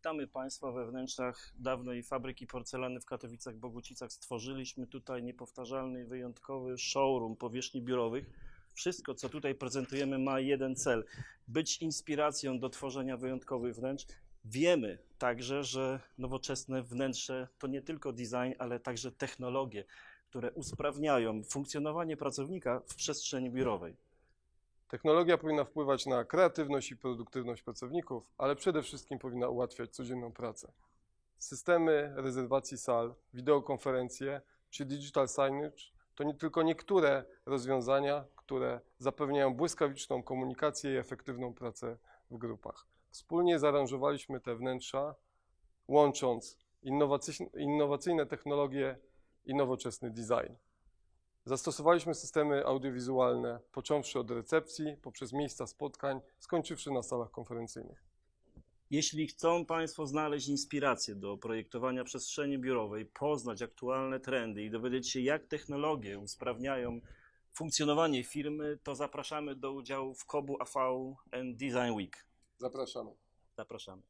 Witamy Państwa we wnętrzach dawnej fabryki porcelany w Katowicach Bogucicach. Stworzyliśmy tutaj niepowtarzalny, wyjątkowy showroom powierzchni biurowych. Wszystko, co tutaj prezentujemy, ma jeden cel: być inspiracją do tworzenia wyjątkowych wnętrz. Wiemy także, że nowoczesne wnętrze to nie tylko design, ale także technologie, które usprawniają funkcjonowanie pracownika w przestrzeni biurowej. Technologia powinna wpływać na kreatywność i produktywność pracowników, ale przede wszystkim powinna ułatwiać codzienną pracę. Systemy rezerwacji sal, wideokonferencje czy digital signage to nie tylko niektóre rozwiązania, które zapewniają błyskawiczną komunikację i efektywną pracę w grupach. Wspólnie zaaranżowaliśmy te wnętrza, łącząc innowacyjne, technologie i nowoczesny design. Zastosowaliśmy systemy audiowizualne, począwszy od recepcji, poprzez miejsca spotkań, skończywszy na salach konferencyjnych. Jeśli chcą Państwo znaleźć inspirację do projektowania przestrzeni biurowej, poznać aktualne trendy i dowiedzieć się, jak technologie usprawniają funkcjonowanie firmy, to zapraszamy do udziału w KOBU AV and Design Week. Zapraszamy. Zapraszamy.